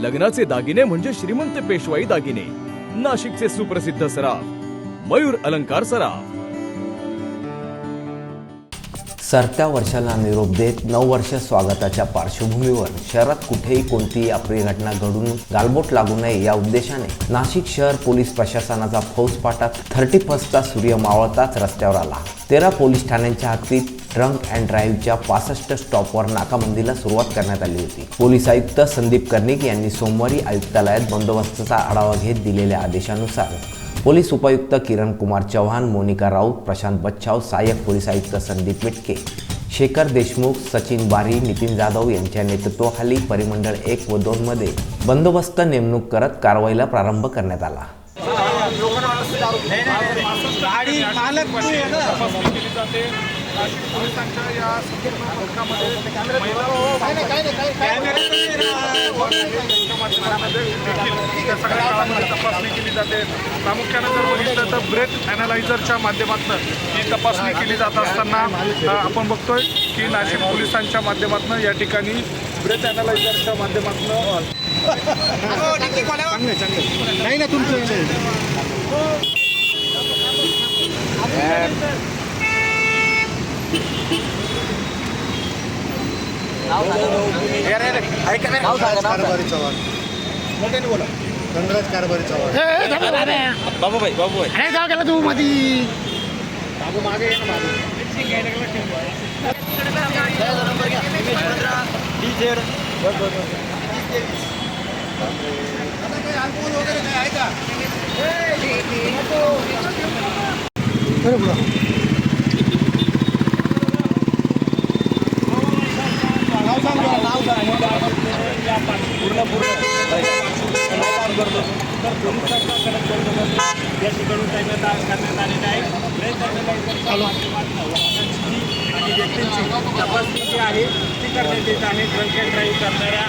लग्नाचे दागिने म्हणजे श्रीमंत पेशवाई दागिने. नाशिकचे सुप्रसिद्ध सराफ मयूर अलंकार सराफ. सरत्या वर्षाला निरोप देत नऊ वर्ष स्वागताच्या पार्श्वभूमीवर शहरात कुठेही कोणतीही अप्रिय घटना घडून गालबोट लागू नये या उद्देशाने नाशिक शहर पोलीस प्रशासनाचा फौजफाटा थर्टी फर्स्टचा सूर्य मावळताच रस्त्यावर आला. तेरा पोलीस ठाण्यांच्या हद्दीत ड्रंक अँड ड्राईव्हच्या पासष्ट स्टॉपवर नाकाबंदीला सुरुवात करण्यात आली होती. पोलीस आयुक्त संदीप कर्णिक यांनी सोमवारी आयुक्तालयात बंदोबस्ताचा आढावा घेत दिलेल्या आदेशानुसार पोलीस उपायुक्त किरण कुमार चव्हाण मोनिका राऊत प्रशांत बच्छाव सहाय्यक पोलीस आयुक्त संदीप मिटके शेखर देशमुख सचिन बारी नितीन जाधव यांच्या नेतृत्वाखाली परिमंडळ एक व दोन मध्ये बंदोबस्त नेमणूक करत कारवाईला प्रारंभ करण्यात आला. गाडी नाशिक पोलिसांच्या या संपूर्ण पथकामध्ये महिला सगळ्या काळामध्ये तपासणी केली जाते. प्रामुख्याने जर बघितलं तर ब्रेथ अॅनालायझरच्या माध्यमातून ही तपासणी केली जात. असताना आपण बघतोय की नाशिक पोलिसांच्या माध्यमातून या ठिकाणी ब्रेथ अॅनालायझरच्या माध्यमातून नाही ना तुमचं कारभारी चव्हाण मोठ्याने बोला धनराज कारभारी चव्हाण बाबूभाई बाबूभाई अरे जाऊ गेला तू मधी बाबू मागे ये ना बाबू आणि व्यक्तींची तपासणी जी आहे ती करण्यात येत आहे. ड्रंक अँड ड्राईव्ह करणाऱ्या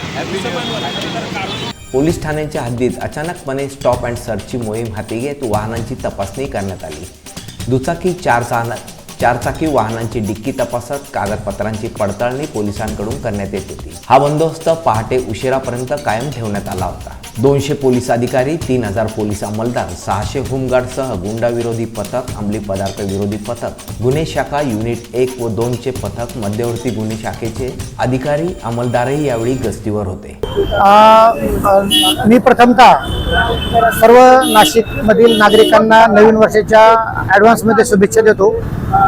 पोलीस ठाण्यांच्या हद्दीत अचानकपणे स्टॉप अँड सर्चची मोहीम हाती घेत वाहनांची तपासणी करण्यात आली. दुचाकी चार चालक चारचाकी वाहनांची डिक्की तपासत कागदपत्रांची पडताळणी पोलिसांकडून करण्यात येत होती. हा बंदोबस्त पहाटे उशिरापर्यंत कायम ठेवण्यात आला होता. दोनशे पोलीस अधिकारी तीन हजार पोलीस अंमलदार सहाशे होमगार्डसह गुंडाविरोधी पथक अंमली पदार्थ विरोधी पथक गुन्हे शाखा युनिट एक व दोनचे पथक मध्यवर्ती गुन्हे शाखेचे अधिकारी अंमलदारही यावेळी गस्तीवर होते. मी प्रथमतः सर्व नाशिकमधील नागरिकांना नवीन वर्षाच्या ॲडव्हान्समध्ये शुभेच्छा देतो.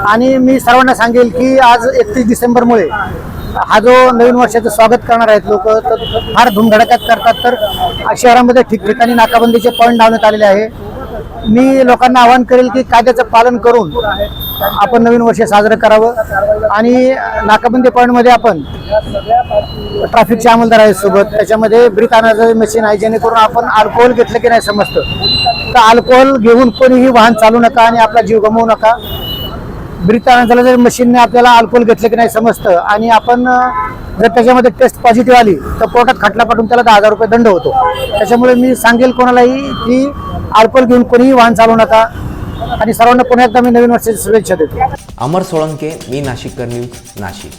आणि मी सर्वांना सांगेल की आज एकतीस डिसेंबरमुळे हा जो नवीन वर्षाचं स्वागत करणार आहेत लोक तर फार धुमधडक्यात करतात तर शहरामध्ये ठिकठिकाणी नाकाबंदीचे पॉईंट लावण्यात आलेले आहे. मी लोकांना आवाहन करेल की कायद्याचं पालन करून आपण नवीन वर्ष साजरं करावं. आणि नाकाबंदी पॉईंटमध्ये आपण ट्रॅफिकचे अंमलदार आहेत सोबत. त्याच्यामध्ये ब्रिक आणायचं मशीन आहे जेणेकरून आपण अल्कोहोल घेतलं की नाही समजतं. तर अल्कोहोल घेऊन कोणीही वाहन चालू नका आणि आपला जीव गमवू नका. ब्रीथ आणायचं जर मशीनने आपल्याला अल्कोहोल घेतलं की नाही समजतं. आणि आपण जर त्याच्यामध्ये टेस्ट पॉझिटिव्ह आली तर कोर्टात खटला पाठवून त्याला दहा हजार रुपये दंड होतो. त्याच्यामुळे मी सांगेल कोणालाही की अल्कोहोल घेऊन कोणीही वाहन चालवू नका. आणि सर्वांना पुन्हा एकदा मी नवीन वर्षाची शुभेच्छा देतो. अमर सोळंके मी नाशिककर न्यूज नाशिक.